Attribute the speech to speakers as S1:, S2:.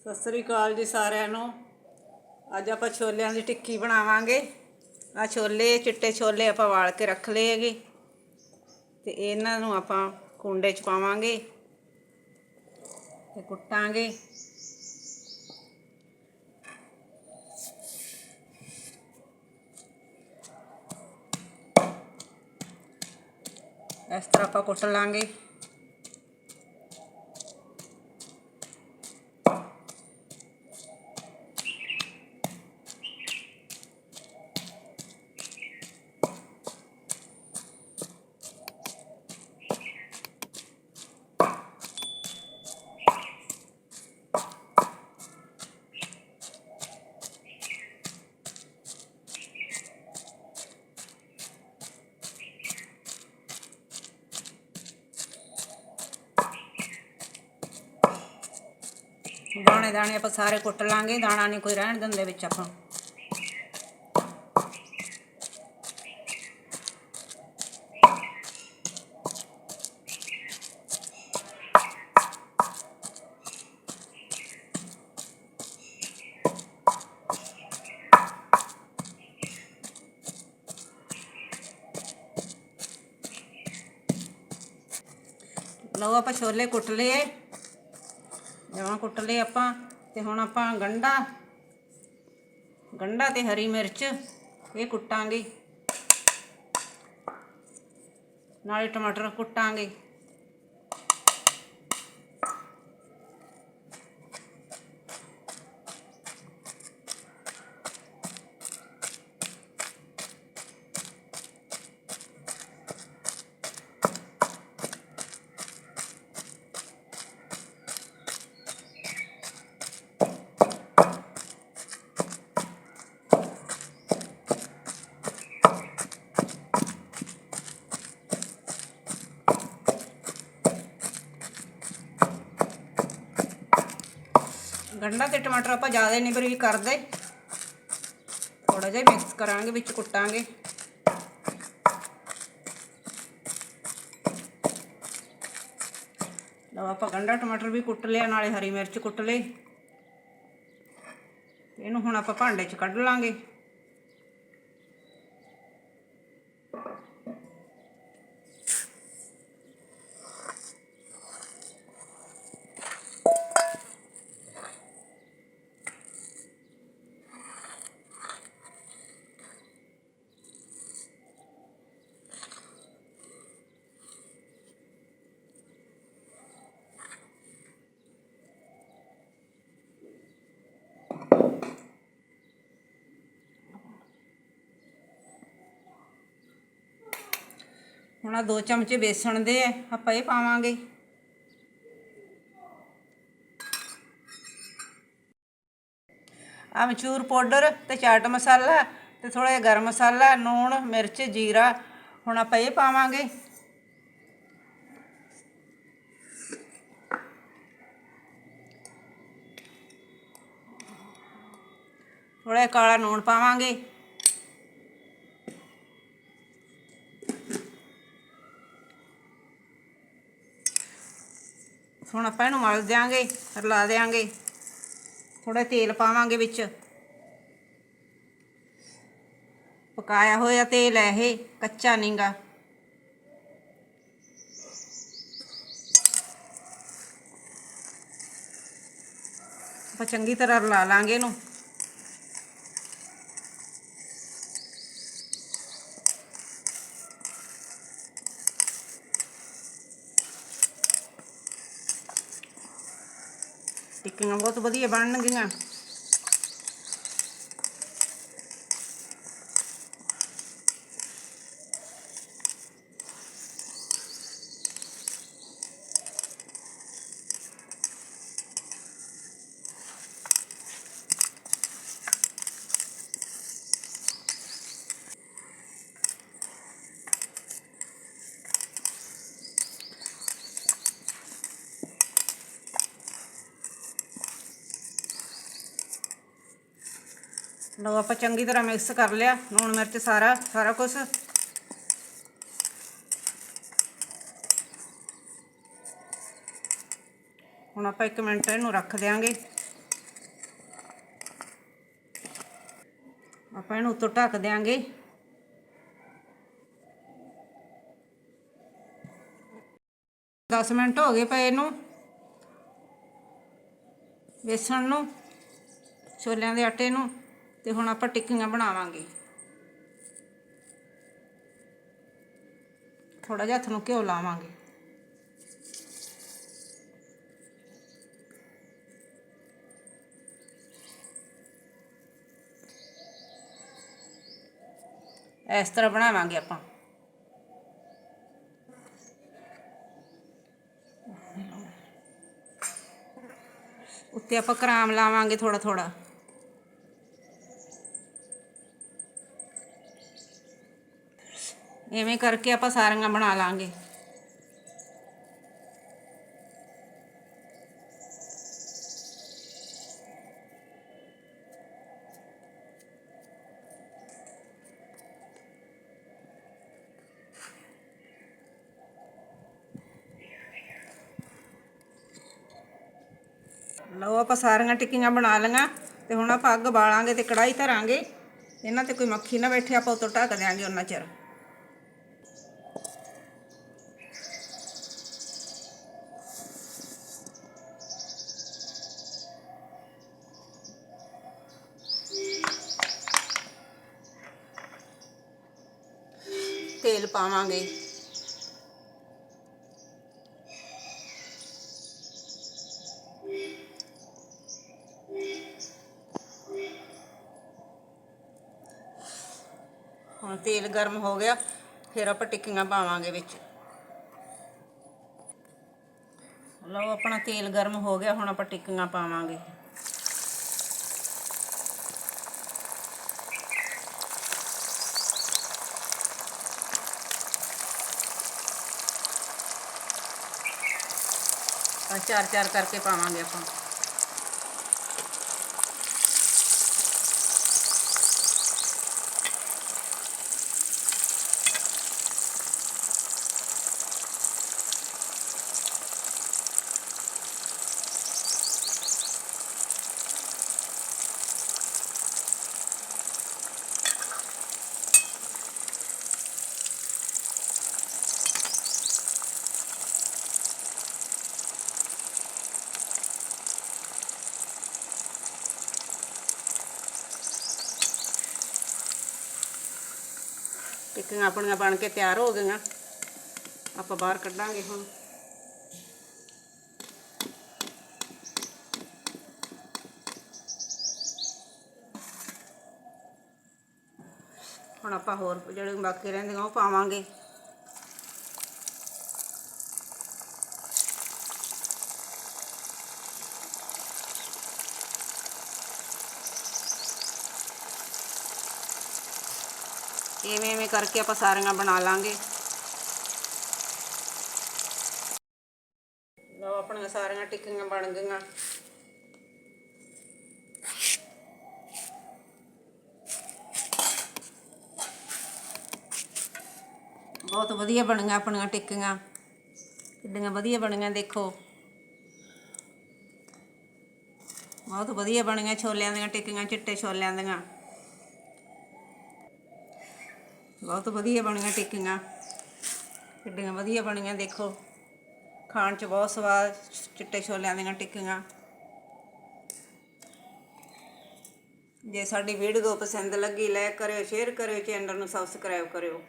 S1: ਸਤਿ ਸ੍ਰੀ ਅਕਾਲ ਜੀ ਸਾਰਿਆਂ ਨੂੰ। ਅੱਜ ਆਪਾਂ ਛੋਲਿਆਂ ਦੀ ਟਿੱਕੀ ਬਣਾਵਾਂਗੇ। ਆ ਛੋਲੇ, ਚਿੱਟੇ ਛੋਲੇ ਆਪਾਂ ਵਾਲ ਕੇ ਰੱਖ ਲਏ ਹੈਗੇ। ਤੇ ਇਹਨਾਂ ਨੂੰ ਆਪਾਂ ਕੁੰਡੇ 'ਚ ਪਾਵਾਂਗੇ ਤੇ ਕੁੱਟਾਂਗੇ। ਇਸ ਤਰ੍ਹਾਂ ਆਪਾਂ ਕੁੱਟ ਲਾਂਗੇ। ਦਾਣੇ ਦਾਣੇ ਆਪਾਂ ਸਾਰੇ ਕੁੱਟ ਲਾਂਗੇ, ਦਾਣਾ ਨਹੀਂ ਕੋਈ ਰਹਿਣ ਦਿੰਦੇ ਵਿੱਚ ਆਪਾਂ। ਲਓ ਆਪਾਂ ਛੋਲੇ ਕੁੱਟ ਲਏ। ਜਮਾਂ ਕੁੱਟ ਲਏ ਆਪਾਂ, ਤੇ ਹੁਣ ਆਪਾਂ ਗੰਢਾ ਗੰਢਾ ਤੇ ਹਰੀ ਮਿਰਚ ਇਹ ਕੁੱਟਾਂਗੇ। ਨਾਲੇ ਟਮਾਟਰ ਕੁੱਟਾਂਗੇ। ਗੰਢਾ ਤੇ ਟਮਾਟਰ ਆਪਾਂ ਜ਼ਿਆਦਾ ਨਹੀਂ ਬਰੀਕ ਕਰਦੇ। ਥੋੜਾ ਜਿਹਾ ਮਿਕਸ ਕਰਾਂਗੇ, ਵਿੱਚ ਕੁੱਟਾਂਗੇ। ਲਓ ਆਪਾਂ ਗੰਢਾ ਟਮਾਟਰ ਵੀ ਕੁੱਟ ਲਿਆ, ਨਾਲੇ ਹਰੀ ਮਿਰਚ ਕੁੱਟ ਲਈ। ਇਹਨੂੰ ਹੁਣ ਆਪਾਂ ਭਾਂਡੇ 'ਚ ਕੱਢ ਲਾਂਗੇ। ਹੁਣ ਆ ਦੋ ਚਮਚੇ ਬੇਸਣ ਦੇ ਆ, ਆਪਾਂ ਇਹ ਪਾਵਾਂਗੇ। ਅਮਚੂਰ ਪਾਊਡਰ ਤੇ ਚਾਟ ਮਸਾਲਾ ਤੇ ਥੋੜਾ ਜਿਹਾ ਗਰਮ ਮਸਾਲਾ, ਨੂਣ, ਮਿਰਚ, ਜੀਰਾ, ਹੁਣ ਆਪਾਂ ਇਹ ਪਾਵਾਂਗੇ। ਥੋੜਾ ਜਿਹਾ ਕਾਲਾ ਨੂਣ ਪਾਵਾਂਗੇ। ਹੁਣ ਆਪਾਂ ਇਹਨੂੰ ਮਲ ਦਿਆਂਗੇ, ਰਲਾ ਦਿਆਂਗੇ। ਥੋੜਾ ਤੇਲ ਪਾਵਾਂਗੇ ਵਿੱਚ। ਪਕਾਇਆ ਹੋਇਆ ਤੇਲ ਹੈ ਇਹ, ਕੱਚਾ ਨਹੀਂਗਾ ਆਪਾਂ ਚੰਗੀ ਤਰ੍ਹਾਂ ਰਲਾ ਲਾਂਗੇ ਇਹਨੂੰ। ਟਿੱਕੀਆਂ ਬਹੁਤ ਵਧੀਆ ਬਣਨਗੀਆਂ। ਲਓ ਆਪਾਂ ਚੰਗੀ ਤਰ੍ਹਾਂ ਮਿਕਸ ਕਰ ਲਿਆ, ਲੂਣ ਮਿਰਚ ਸਾਰਾ ਸਾਰਾ ਕੁਝ ਹੁਣ ਆਪਾਂ ਇੱਕ ਮਿੰਟ ਇਹਨੂੰ ਰੱਖ ਦੇਾਂਗੇ ਆਪਾਂ ਇਹਨੂੰ ਉੱਤੋਂ ਢੱਕ ਦੇਾਂਗੇ ਦਸ ਮਿੰਟ ਹੋ ਗਏ ਪਏ ਇਹਨੂੰ। ਵੇਸਣ ਨੂੰ, ਛੋਲਿਆਂ ਦੇ ਆਟੇ ਨੂੰ। ਤੇ ਹੁਣ ਆਪਾਂ ਟਿੱਕੀਆਂ ਬਣਾਵਾਂਗੇ। ਥੋੜਾ ਜਿਹਾ ਹੱਥ ਨੂੰ ਘਿਓ ਲਾਵਾਂਗੇ। ਇਸ ਤਰ੍ਹਾਂ ਬਣਾਵਾਂਗੇ ਆਪਾਂ। ਉੱਤੇ ਆਪਾਂ ਕਰਾਮ ਲਾਵਾਂਗੇ ਥੋੜਾ ਥੋੜਾ ਐਵੇਂ ਕਰਕੇ ਆਪਾਂ ਸਾਰੀਆਂ ਬਣਾ ਲਾਂਗੇ। ਲਓ ਆਪਾਂ ਸਾਰੀਆਂ ਟਿੱਕੀਆਂ ਬਣਾ ਲਈਆਂ ਤੇ ਹੁਣ ਆਪਾਂ ਅੱਗ ਬਾਲਾਂਗੇ ਤੇ ਕੜਾਈ ਧਰਾਂਗੇ। ਇਹਨਾਂ ਤੇ ਕੋਈ ਮੱਖੀ ਨਾ ਬੈਠੇ, ਆਪਾਂ ਉਤੋਂ ਢੱਕ ਦਿਆਂਗੇ ਉਹਨਾਂ ਚਿਰ। ਤੇਲ ਪਾਵਾਂਗੇ। ਹੁਣ ਤੇਲ ਗਰਮ ਹੋ ਗਿਆ, ਫਿਰ ਆਪਾਂ ਟਿੱਕੀਆਂ ਪਾਵਾਂਗੇ ਵਿੱਚ। ਲਓ ਆਪਣਾ ਤੇਲ ਗਰਮ ਹੋ ਗਿਆ, ਹੁਣ ਆਪਾਂ ਟਿੱਕੀਆਂ ਪਾਵਾਂਗੇ। ਆ ਚਾਰ ਚਾਰ ਕਰਕੇ ਪਾਵਾਂਗੇ ਆਪਾਂ। ਟਿੱਕੀਆਂ ਆਪਣੀਆਂ ਬਣ ਕੇ ਤਿਆਰ ਹੋ ਗਈਆਂ। ਆਪਾਂ ਬਾਹਰ ਕੱਢਾਂਗੇ ਹੁਣ। ਹੁਣ ਆਪਾਂ ਹੋਰ ਜਿਹੜੇ ਬਾਕੀ ਰਹਿੰਦੇ ਉਹ ਪਾਵਾਂਗੇ। ਇਵੇਂ ਇਵੇਂ ਕਰਕੇ ਆਪਾਂ ਸਾਰੀਆਂ ਬਣਾ ਲਾਂਗੇ। ਲਓ ਆਪਣੀਆਂ ਸਾਰੀਆਂ ਟਿੱਕੀਆਂ ਬਣ ਗਈਆਂ। ਬਹੁਤ ਵਧੀਆ ਬਣੀਆਂ ਆਪਣੀਆਂ ਟਿੱਕੀਆਂ। ਕਿੰਨੀਆਂ ਵਧੀਆ ਬਣੀਆਂ ਦੇਖੋ। ਬਹੁਤ ਵਧੀਆ ਬਣੀਆਂ ਛੋਲਿਆਂ ਦੀਆਂ ਟਿੱਕੀਆਂ, ਚਿੱਟੇ ਛੋਲਿਆਂ ਦੀਆਂ। ਬਹੁਤ ਵਧੀਆ ਬਣੀਆਂ ਟਿੱਕੀਆਂ। ਕਿੱਡੀਆਂ ਵਧੀਆ ਬਣੀਆਂ, ਦੇਖੋ। ਖਾਣ 'ਚ ਬਹੁਤ ਸਵਾਦ ਚਿੱਟੇ ਛੋਲਿਆਂ ਦੀਆਂ ਟਿੱਕੀਆਂ। ਜੇ ਸਾਡੀ ਵੀਡੀਓ ਪਸੰਦ ਲੱਗੀ ਲਾਈਕ ਕਰਿਓ ਸ਼ੇਅਰ ਕਰਿਓ ਚੈਨਲ ਨੂੰ ਸਬਸਕ੍ਰਾਈਬ ਕਰਿਓ।